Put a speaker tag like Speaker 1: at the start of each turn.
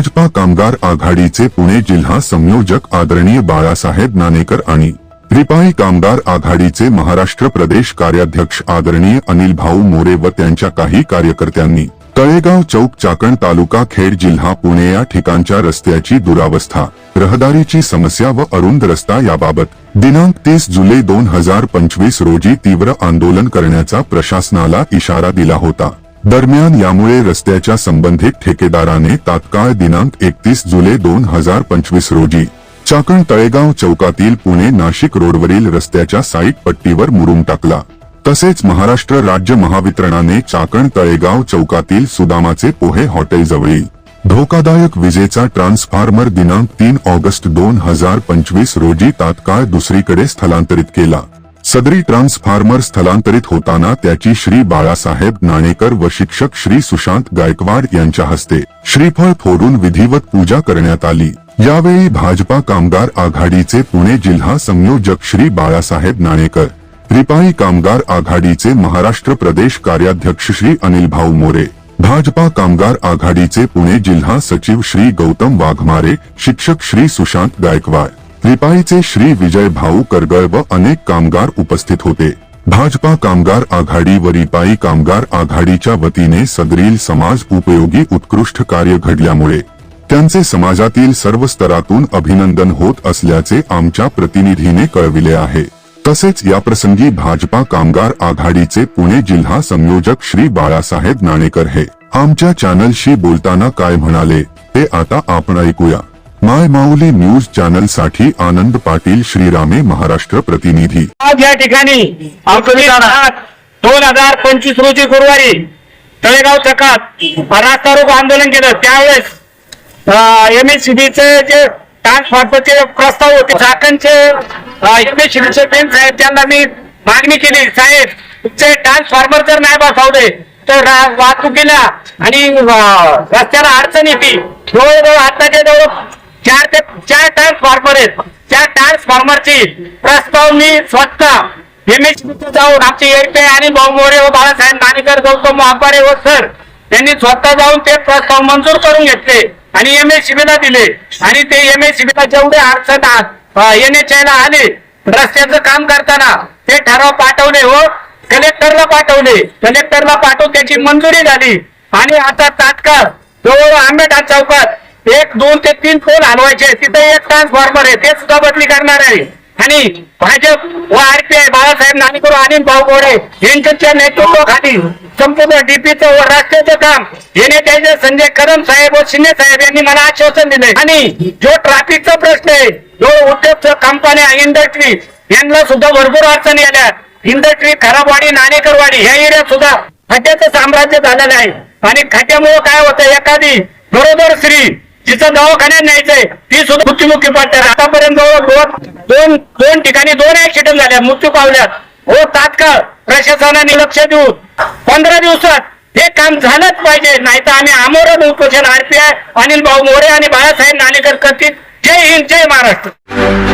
Speaker 1: भाजपा कामगार आघाडीचे पुणे जिल्हा संयोजक आदरणीय बाळासाहेब नाणेकर आणि रिपाई कामगार आघाडीचे महाराष्ट्र प्रदेश कार्याध्यक्ष आदरणीय अनिल भाऊ मोरे व त्यांच्या काही कार्यकर्त्यांनी तळेगाव चौक चाकण तालुका खेड जिल्हा पुणे या ठिकाणच्या रस्त्याची दुरावस्था रहदारीची समस्या व अरुंद रस्ता याबाबत दिनांक तीस जुलै दोन हजार पंचवीस रोजी तीव्र आंदोलन करण्याचा प्रशासनाला इशारा दिला होता. दरम्यान यामुळे रस्त्याच्या संबंधित ठेकेदाराने तात्काळ दिनांक एकतीस जुलै दोन हजार पंचवीस रोजी चाकण तळेगाव चौकातील पुणे नाशिक रोडवरील रस्त्याच्या साईट पट्टीवर मुरुम टाकला. तसेच महाराष्ट्र राज्य महावितरणाने चाकण तळेगाव चौकातील सुदामाचे पोहे हॉटेल जवळील. धोकादायक विजेचा ट्रान्सफॉर्मर दिनांक तीन ऑगस्ट दोन हजार पंचवीस रोजी तात्काळ दुसरीकडे स्थलांतरित केला. सदरी ट्रान्सफॉर्मर स्थलांतरित होताना त्याची श्री बाळासाहेब नाणेकर व शिक्षक श्री सुशांत गायकवाड यांच्या हस्ते श्रीफळ फोडून विधिवत पूजा करण्यात आली. यावेळी भाजपा कामगार आघाडीचे पुणे जिल्हा संयोजक श्री बाळासाहेब नाणेकर रिपाई कामगार आघाडीचे महाराष्ट्र प्रदेश कार्याध्यक्ष श्री अनिल भाऊ मोरे भाजपा कामगार आघाडीचे पुणे जिल्हा सचिव श्री गौतम वाघमारे शिक्षक श्री सुशांत गायकवाड. रिपाईचे श्री विजय भाऊ करगळ व अनेक कामगार उपस्थित होते. भाजपा कामगार आघाडी व रिपाई कामगार आघाडीच्या वतीने सदरील समाज उपयोगी उत्कृष्ट कार्य घडल्यामुळे त्यांचे समाजातील सर्व स्तरातून अभिनंदन होत असल्याचे आमच्या प्रतिनिधीने कळविले आहे. तसेच याप्रसंगी भाजपा कामगार आघाडीचे पुणे जिल्हा संयोजक श्री बाळासाहेब नाणेकर हे आमच्या चॅनलशी बोलताना काय म्हणाले ते आता आपण ऐकूया. माय माऊली न्यूज चॅनलसाठी आनंद पाटील श्रीरामे महाराष्ट्र प्रतिनिधी.
Speaker 2: आज या ठिकाणी दोन हजार पंचवीस रोजी गुरुवारी तळेगाव चकात रास्तारोग आंदोलन केलं. त्यावेळेस एम एस चे जे ट्रान्सफॉर्मरचे प्रस्ताव होते झाकणचे एम एस चे पेन साहेब त्यांना मी मागणी केली. साहेब तुमचे ट्रान्सफॉर्मर जर नाही बसवले तर वाहतुकीला आणि रस्त्याला अडचण येते. जवळजवळ आताच्या जवळ चार ते चार ट्रान्सफॉर्मर आहेत. त्या ट्रान्सफॉर्मरची प्रस्ताव मी स्वतः एम जाऊन आमचे एडपे आणि भाऊ मोरे व बाळासाहेब नाणेकर गौतम वापारे व सर त्यांनी स्वतः जाऊन ते प्रस्ताव मंजूर करून घेतले आणि एम एस ला दिले. आणि ते एम एस ला जेवढे अडचण एन एच ला आले रस्त्याचं काम करताना ते ठराव पाठवले व कलेक्टरला पाठवले. कलेक्टरला पाठवून त्याची मंजुरी झाली. आणि आता तात्काळ जवळ आंबेडा चौकात एक दोन ते तीन पोल हलवायचे. तिथे एक ट्रान्सफॉर्मर आहे. ते सुद्धा बदली करणार आहे. आणि भाजप व आरपीआय बाळासाहेब नाणेकर आणि भाऊ गोडे यांच्या नेतृत्वाखाली संपूर्ण डीपीचं व रस्त्याचं काम. येणे त्याचे संजय कदम साहेब व शिंदे साहेब यांनी मला आश्वासन दिले. आणि जो ट्रॅफिकचा प्रश्न आहे जो उद्योग कंपन्या इंडस्ट्री यांना सुद्धा भरपूर अडचणी आल्या. इंडस्ट्री खराबवाडी नाणेकरवाडी ह्या एरियात सुद्धा खड्ड्याचं साम्राज्य झालेलं आहे. आणि खड्ड्यामुळे काय होतं? एखादी बरोबर श्री तिचं दवाखान्यात न्यायचंय. ती सुद्धा मृत्यूमुखी पडते आतापर्यंत जवळ दोन दोन ठिकाणी दोन ऍक्सिडेंट झाल्या. मृत्यू पावल्यात. हो तात्काळ प्रशासनाने लक्ष देऊन पंधरा दिवसात हे काम झालंच पाहिजे. नाही तर आम्ही आमोरण उपोषण आरपीआय अनिल भाऊ मोरे आणि बाळासाहेब नालेकर करतील जय हिंद जय महाराष्ट्र.